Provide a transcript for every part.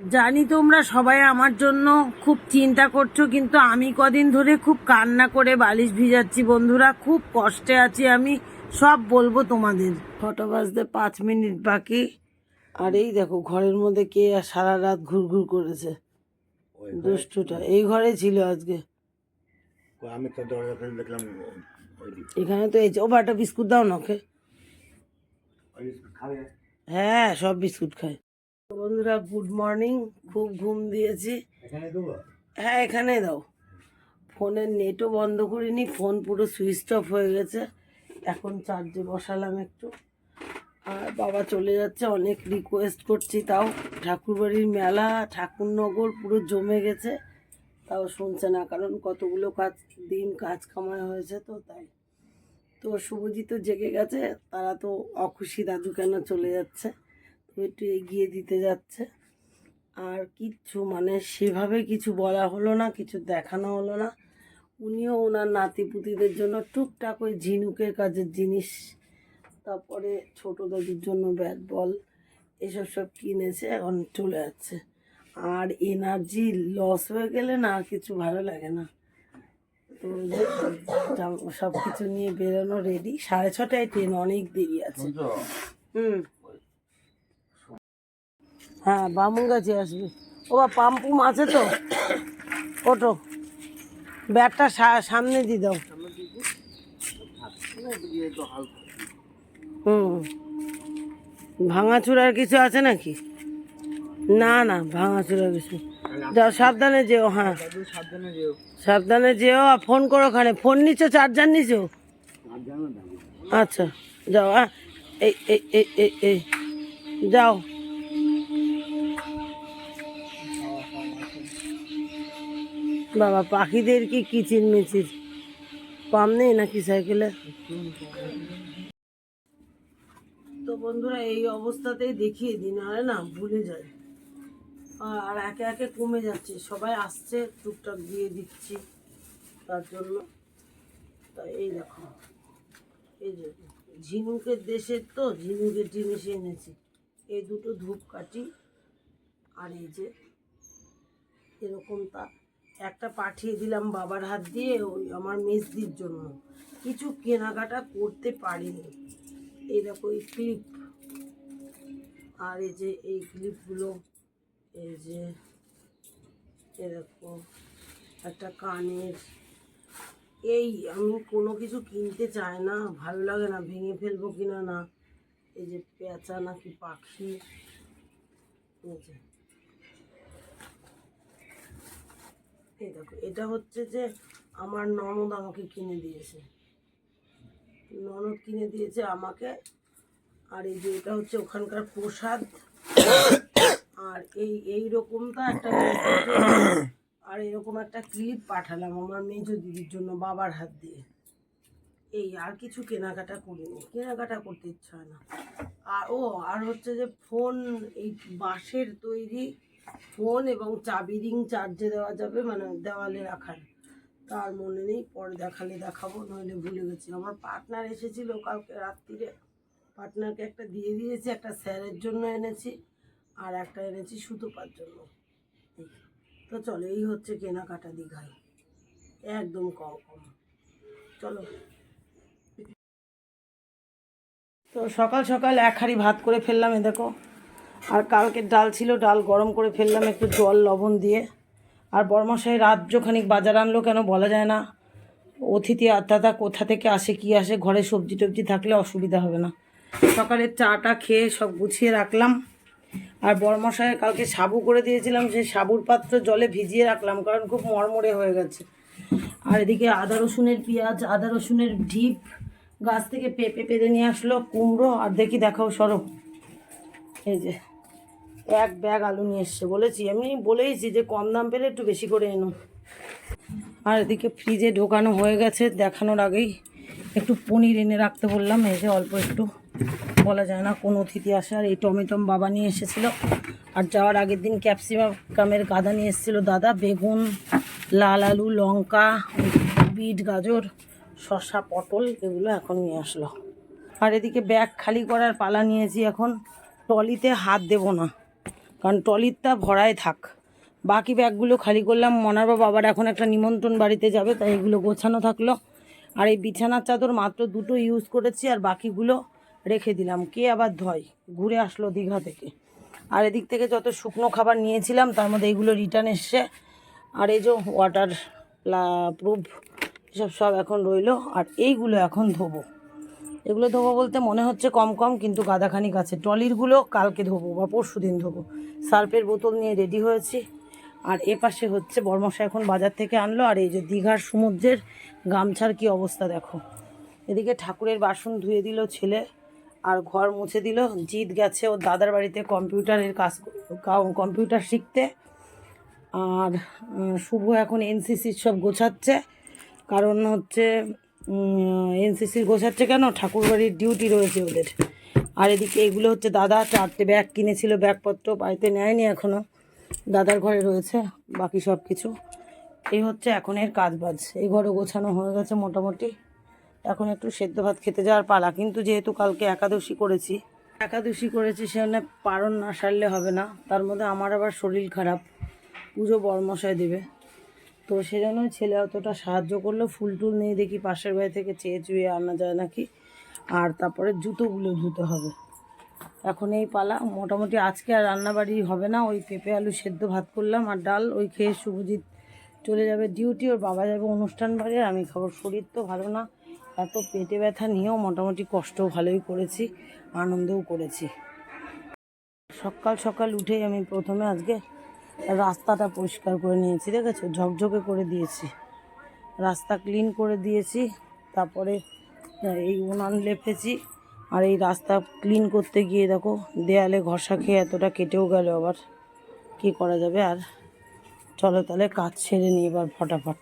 জানি তোমরা সবাই আমার জন্য খুব চিন্তা করছ কিন্তু আমি কদিন ধরে খুব কান্না করে বালিশ ভিজাচ্ছি বন্ধুরা। খুব কষ্টে আছি আমি সব বলব তোমাদের। ফটো বাজতে পাঁচ মিনিট বাকি। আর এই দেখো ঘরের মধ্যে কে সারা রাত ঘুরঘুর করেছে। দুষ্টুটা। এই ঘরে ছিল আজকে। আমি তো দরজা ফেলে দেখলাম এখানে তো এই ও বাটা বিস্কুট দাও না ওকে? হ্যাঁ সব বিস্কুট খায়। বন্ধুরা গুড মর্নিং খুব ঘুম দিয়েছি। হ্যাঁ এখানে দাও। ফোনের নেটও বন্ধ করিনি ফোন পুরো সুইচ অফ হয়ে গেছে। এখন চার্জে বসালাম একটু। আর বাবা চলে যাচ্ছে অনেক রিকোয়েস্ট করছি তাও। ঠাকুরবাড়ির মেলা ঠাকুরনগর পুরো জমে গেছে। তাও শুনছে না কারণ কতগুলো কাজ দিন কাজ কামাই হয়েছে তো তাই। তো শুভজিৎ জেগে গেছে তারা তো অখুশি দাদু কেন চলে যাচ্ছে? একটু এগিয়ে দিতে যাচ্ছে। আর কিচ্ছু মানে সেভাবে কিছু বলা হলো না কিছু দেখানো হলো না। উনিও ওনার নাতিপুতিদের জন্য টুকটাক ওই ঝিনুকের কাজের জিনিস তারপরে ছোট দাদুর জন্য ব্যাট বল এসব সব কিনেছে এখন চলে যাচ্ছে। আর এনার্জি লস হয়ে গেলে না আর কিছু ভালো লাগে না। তো সব কিছু নিয়ে বেরোনো রেডি সাড়ে ছটায় ট্রেন অনেক দেরি আছে। হুম। হ্যাঁ বামুন গাছে আসবে। ও বা পাম্পুম আছে তো। ওটো ব্যাগটা সা- সামনে দিয়ে দাও। হুম। ভাঙাচুরার কিছু আছে নাকি? না না, ভাঙাচুরার কিছু যাও, সাবধানে যেও হ্যাঁ। সাবধানে যেও আর ফোন করো ওখানে। ফোন নিচ্ছ, চার্জার নিছো আচ্ছা যাও হ্যাঁ এই এই এই এই, যাও। বাবা পাখিদের কি কিচির মিচির পাম নেই নাকি সাইকেলে? তো বন্ধুরা, এই অবস্থাতেই দেখিয়ে দিন আরে না ভুলে যায়। আর একে একে কমে যাচ্ছে। সবাই আসছে, টুকটাক দিয়ে দিচ্ছি তার জন্য। তা এই দেখো, এই যে ঝিনুকের দেশের তো, ঝিনুকের জিনিস এনেছি। এই দুটো ধূপকাঠি আর এই যে এরকম তা একটা পাঠিয়ে দিলাম বাবার হাত দিয়ে ওই আমার মেজদির জন্য। কিছু কেনাকাটা করতে পারিনি। এই দেখো, এই ক্লিপ আর এই যে এই ক্লিপগুলো এই যে এরকম একটা কানের। এই আমি কোনো কিছু কিনতে চাই না, ভালো লাগে না, ভেঙে ফেলব কিনা না। এই যে পেঁচা নাকি পাখি, এই যে। এই দেখো, এটা হচ্ছে যে আমার ননদ আমাকে কিনে দিয়েছে। ননদ কিনে দিয়েছে আমাকে, আর এই যে এটা হচ্ছে ওখানকার প্রসাদ। আর এই এই রকমটা একটা আর এরকম একটা ক্লিপ পাঠালাম আমার মেজো দিদির জন্য বাবার হাত দিয়ে। এই, আর কিছু কেনাকাটা করিনি। কেনাকাটা করতে ইচ্ছা হয় না। আর ও, আর হচ্ছে যে ফোন এই বাঁশের তৈরি ফোন এবং চাবি রিং চার্জে দেওয়া যাবে মানে দেওয়ালে রাখার। তার মনে নেই, পরে দেখালে দেখাবো, নইলে ভুলে গেছি। আমার পার্টনার এসেছিল কালকে রাত্রিরে। পার্টনারকে একটা দিয়ে দিয়েছি, একটা স্যারের জন্য এনেছি, আর একটা এনেছি সুতোপার জন্য। তো চলো, এই হচ্ছে কেনাকাটা দীঘায়। একদম কম কম। চলো। তো সকাল সকাল এক হাঁড়ি ভাত করে ফেললাম, এ দেখো। আর কালকের ডাল ছিল, ডাল গরম করে ফেললাম একটু জল, লবণ দিয়ে। আর বর্মশাই রাজ্যখানিক বাজার আনলো কেন বলা যায় না। অতিথি আত্মাতা কোথা থেকে আসে, কি আসে, ঘরে সবজি টবজি থাকলে অসুবিধা হবে না। সকালের চাটা খেয়ে সব গুছিয়ে রাখলাম। আর বর্মশায় কালকে সাবু করে দিয়েছিলাম, সেই সাবুর পাত্র জলে ভিজিয়ে রাখলাম, কারণ খুব মরমরে হয়ে গেছে। আর এদিকে আদা রসুনের পেঁয়াজ, আদা রসুনের ঢিপ গাছ থেকে পেঁপে পেরে নিয়ে আসলো, কুমড়ো, আর দেখি দেখাও সরব। এই যে এক ব্যাগ আলু নিয়ে এসছে, বলেছি। আমি বলেইছি যে কম দাম পেলে একটু বেশি করে এনো। আর এদিকে ফ্রিজে ঢোকানো হয়ে গেছে, দেখানোর আগেই একটু পনির এনে রাখতে বললাম যে অল্প একটু। বলা যায় না কোন অতিথি আসে, আর এই টমেটম বাবা নিয়ে এসেছিল। আর যাওয়ার আগের দিন ক্যাপসিকামের গাদা নিয়ে এসেছিল দাদা, বেগুন, লাল আলু, লঙ্কা, বিট, গাজর, শসা, পটল, এগুলো এখন নিয়ে আসলো। আর এদিকে ব্যাগ খালি করার পালা নিয়েছি এখন, ট্রলিতে হাত দেব না। কারণ ট্রলিরটা ভরায় থাক। বাকি ব্যাগগুলো খালি করলাম। মনার বাবা আবার এখন একটা নিমন্ত্রণ বাড়িতে যাবে, তাই এগুলো গোছানো থাকল। আর এই বিছানার চাদর মাত্র দুটো ইউজ করেছি আর বাকিগুলো রেখে দিলাম। কে আবার ধয়? ঘুরে আসলো দীঘা থেকে। আর এদিক থেকে যত শুকনো খাবার নিয়েছিলাম, তার মধ্যে এইগুলো রিটার্ন এসছে। আর এই যে ওয়াটার প্রুফ এসব সব এখন রইল। আর এইগুলো এখন ধোবো। এগুলো ধোবো বলতে মনে হচ্ছে কম কম, কিন্তু গাদাখানিক আছে। ট্রলিরগুলো কালকে ধোবো বা পরশু দিন ধোবো। সার্ফের বোতল নিয়ে রেডি হয়েছি। আর এ পাশে হচ্ছে বর্মশা এখন বাজার থেকে আনলো। আর এই যে দীঘার সমুদ্রের গামছার কি অবস্থা দেখো। এদিকে ঠাকুরের বাসন ধুয়ে দিল ছেলে, আর ঘর মুছে দিল। জিৎ গেছে ওর দাদার বাড়িতে কম্পিউটারের কাজ কম্পিউটার শিখতে। আর শুভ এখন এনসিসির সব গোছাচ্ছে। কারণ হচ্ছে এনসিসির গোছাচ্ছে কেন? ঠাকুরবাড়ির ডিউটি রয়েছে ওদের। আর এদিকে এগুলো হচ্ছে দাদা, চারটে ব্যাগ কিনেছিল, ব্যাগপত্র বাড়িতে নেয়নি এখনও দাদার ঘরে রয়েছে বাকি সব কিছু এই হচ্ছে এখন এর কাজ বাজ এই ঘরে গোছানো হয়ে গেছে মোটামুটি। এখন একটু সেদ্ধ ভাত খেতে যাওয়ার পালা, কিন্তু যেহেতু কালকে একাদশী করেছি একাদশী করেছি সেখানে পারণ না সারলে হবে না। তার মধ্যে আমার আবার শরীর খারাপ, পুজো বর্মশায় দেবে। তো সেজন্য ছেলে অতটা সাহায্য করল। ফুল টুল নিয়ে দেখি পাশের বাড়ি থেকে চেয়ে চুয়ে আনা যায় নাকি। আর তারপরে জুতোগুলো ধুতে হবে। এখন এই পালা, মোটামুটি আজকে আর রান্নাবাড়ি হবে না। ওই পেঁপে, আলু সেদ্ধ ভাত করলাম আর ডাল, ওই খেয়ে শুভজিৎ চলে যাবে ডিউটি ওর বাবা যাবে অনুষ্ঠান বাড়ি আর আমি খাবার শরীর তো ভালো না, এত পেটে ব্যথা নিয়েও মোটামুটি কষ্ট ভালোই করেছি, আনন্দও করেছি। সকাল সকাল উঠেই আমি প্রথমে আজকে রাস্তাটা পরিষ্কার করে নিয়েছি, দেখেছ? ঝকঝকে করে দিয়েছি। রাস্তা ক্লিন করে দিয়েছি, তারপরে এই উনান লেপেছি। আর এই রাস্তা ক্লিন করতে গিয়ে দেখো, দেয়ালে ঘষা খেয়ে এতটা কেটেও গেল আবার। কি করা যাবে আর? চলো তাহলে কাজ ছেড়ে নিই এবার ফটাফট।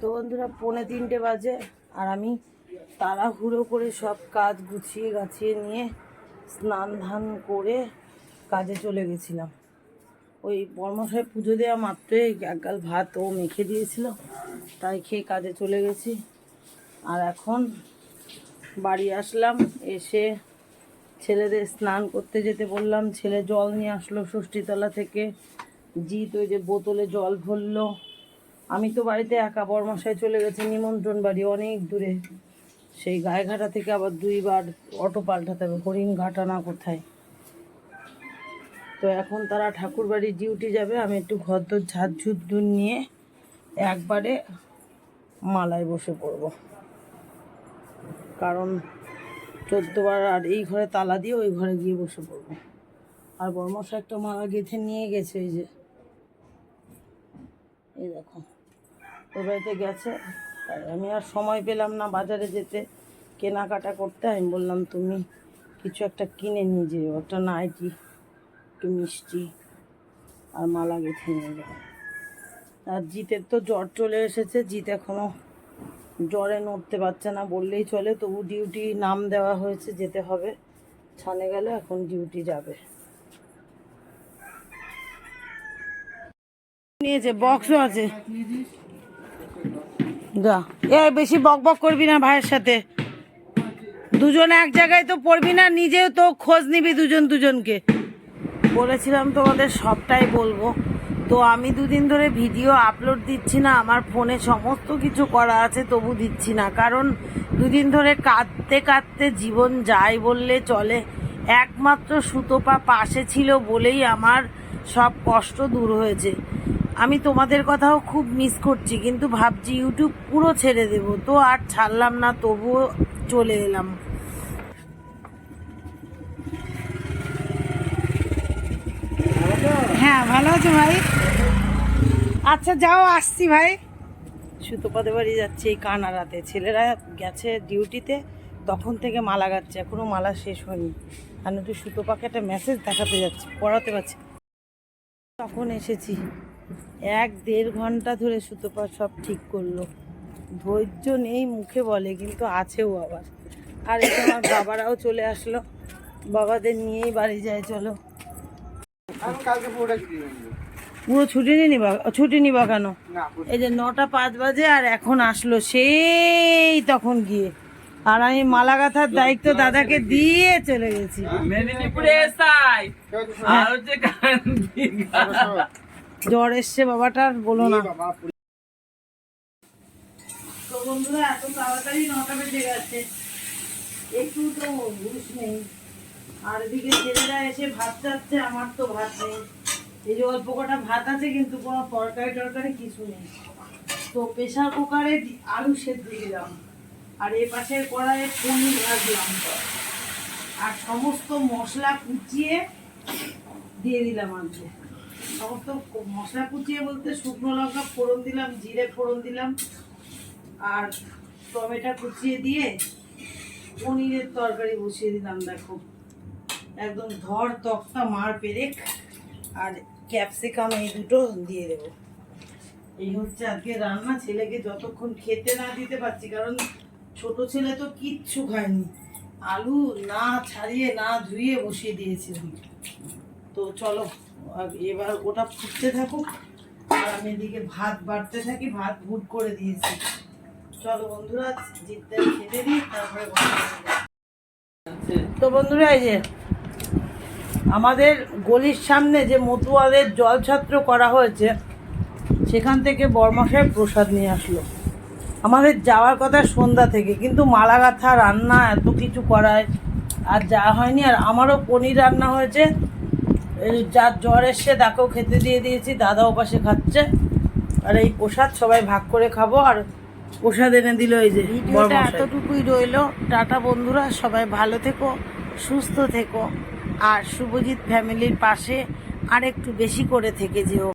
তো বন্ধুরা, পৌনে তিনটে বাজে আর আমি তাড়াহুড়ো করে সব কাজ গুছিয়ে গাছিয়ে নিয়ে স্নান ধান করে কাজে চলে গেছিলাম। ওই বর্মশাই পুজো দেওয়া মাত্রই একগাল ভাত ও মেখে দিয়েছিল। তাই খেয়ে কাজে চলে গেছি। আর এখন বাড়ি আসলাম, এসে ছেলেদের স্নান করতে যেতে বললাম। ছেলে জল নিয়ে আসলো ষষ্ঠীতলা থেকে। জিৎ ওই যে বোতলে জল ভরলো। আমি তো বাড়িতে একা বরমশাই চলে গেছে, নিমন্ত্রণ বাড়ি অনেক দূরে। সেই গায়েঘাটা থেকে আবার দুইবার অটো পাল্টাতে হবে হরিণ ঘাটা না কোথায়। তো এখন তারা ঠাকুর বাড়ির ডিউটি যাবে। আমি একটু ঘর দোর ঝুট দূর নিয়ে একবারে মালায় বসে পড়ব। কারণ চোদ্দবার আর এই ঘরে তালা দিয়ে ওই ঘরে গিয়ে বসে পড়ব। আর বর্মশা একটা মালা গেঁথে নিয়ে গেছে এই যে। এই দেখো ওর বাড়িতে গেছে আমি আর সময় পেলাম না বাজারে যেতে। কেনাকাটা করতে, আমি বললাম, তুমি কিছু একটা কিনে নিয়ে যেও, একটা নাইটি একটু মিষ্টি আর মালা গেঁথে নিয়ে আর জিতের তো জ্বর চলে এসেছে, জিত এখনও জ্বরে নড়তে পারছে না বললেই চলে, তবু ডিউটি নাম দেওয়া হয়েছে, যেতে হবে। ছানে গেলে, এখন ডিউটি যাবে। নিয়েছে বক্সও আছে। যা। এ বেশি বক বক করবি না ভাইয়ের সাথে। দুজন এক জায়গায় তো পড়বি না, নিজেও তো খোঁজ নিবি দুজন দুজনকে। বলেছিলাম তোমাদের সবটাই বলব। তো আমি দুদিন ধরে ভিডিও আপলোড দিচ্ছি না, আমার ফোনে সমস্ত কিছু করা আছে, তবু দিচ্ছি না। কারণ দুদিন ধরে কাঁদতে কাঁদতে জীবন যায় বললে চলে। একমাত্র সুতোপা পাশে ছিল বলেই আমার সব কষ্ট দূর হয়েছে। আমি তোমাদের কথাও খুব মিস করছি, কিন্তু ভাবছি ইউটিউব পুরো ছেড়ে দেব। তো আর ছাড়লাম না, তবুও চলে এলাম। হ্যাঁ ভালো আছে ভাই? আচ্ছা যাও, আসছি ভাই। সুতোপাদের বাড়ি যাচ্ছে এই কানারাতে ছেলেরা গেছে ডিউটিতে, তখন থেকে মালা গাচ্ছে, এখনও মালা শেষ হয়নি। আমি একটু সুতোপাকে একটা মেসেজ দেখাতে যাচ্ছি, পড়াতে পারছি। তখন এসেছি। এক দেড় ঘণ্টা ধরে সুতোপা সব ঠিক করল। ধৈর্য নেই মুখে বলে, কিন্তু আছেও আবার। আর এটা আমার বাবারাও চলে আসলো। বাবাদের নিয়েই বাড়ি যায়, চলো। পুরো ছুটি নিয়ে নিবা? ছুটি নিবা কেন? এই যে নটা পাঁচ বাজে আর এখন আসলো সেই তখন গিয়ে। আর আমি মালা গাঁথার দায়িত্ব দাদাকে দিয়ে চলে গেছি। জ্বর এসছে বাবাটার বলো না। বন্ধুরা এত তাড়াতাড়ি নটা বেজে গেছে। একটু তো হুশ নেই। আর এদিকে ছেলেরা এসে ভাত চাচ্ছে, আমার তো ভাত নেই। এই যে অল্প কটা ভাত আছে, কিন্তু কোনো তরকারি টরকারি কিছু নেই। তো প্রেশার কুকারে আলু সেদ্ধ দিলাম। আর এ পাশের কড়াইয়ে পনির ভাজলাম। আর সমস্ত মশলা কুচিয়ে দিয়ে দিলাম আজকে সমস্ত মশলা কুচিয়ে বলতে শুকনো লঙ্কা ফোড়ন দিলাম, জিরে ফোড়ন দিলাম। আর টমেটো কুচিয়ে দিয়ে পনিরের তরকারি বসিয়ে দিলাম, দেখো। একদম ধর তক্তা মার পেরেক আর ক্যাপসিকাম এই দুটো দিয়ে দেবো। এই হচ্ছে আজকে রান্না, ছেলেকে যতক্ষণ খেতে না দিতে পারছি, কারণ ছোট ছেলে তো কিচ্ছু খায়নি। আলু না ছাড়িয়ে, না ধুয়ে বসিয়ে দিয়েছিলাম। তো চলো এবার ওটা ফুটতে থাকুক, আর আমি এদিকে ভাত বাড়তে থাকি, ভাত ভুট করে দিয়েছি। চলো বন্ধুরা জিততে খেতে দিই, তারপরে তো বন্ধুরা, এই যে আমাদের গলির সামনে যে মতুয়াদের জলছত্র করা হয়েছে সেখান থেকে বর্মশাই প্রসাদ নিয়ে আসলো। আমাদের যাওয়ার কথা সন্ধ্যা থেকে কিন্তু মালা গাঁথা রান্না এত কিছু করায় আর যাওয়া হয়নি। আর আমারও পনির রান্না হয়েছে। যার জ্বর এসছে তাকেও খেতে দিয়ে দিয়েছি দাদা ওপাশে খাচ্ছে। আর এই প্রসাদ সবাই ভাগ করে খাব আর প্রসাদ এনে দিল এই যে এতটুকুই রইল। টাটা বন্ধুরা সবাই ভালো থেকো সুস্থ থেকো। আর শুভজিৎ ফ্যামিলির পাশে আর একটু বেশি করে থেকে যেও।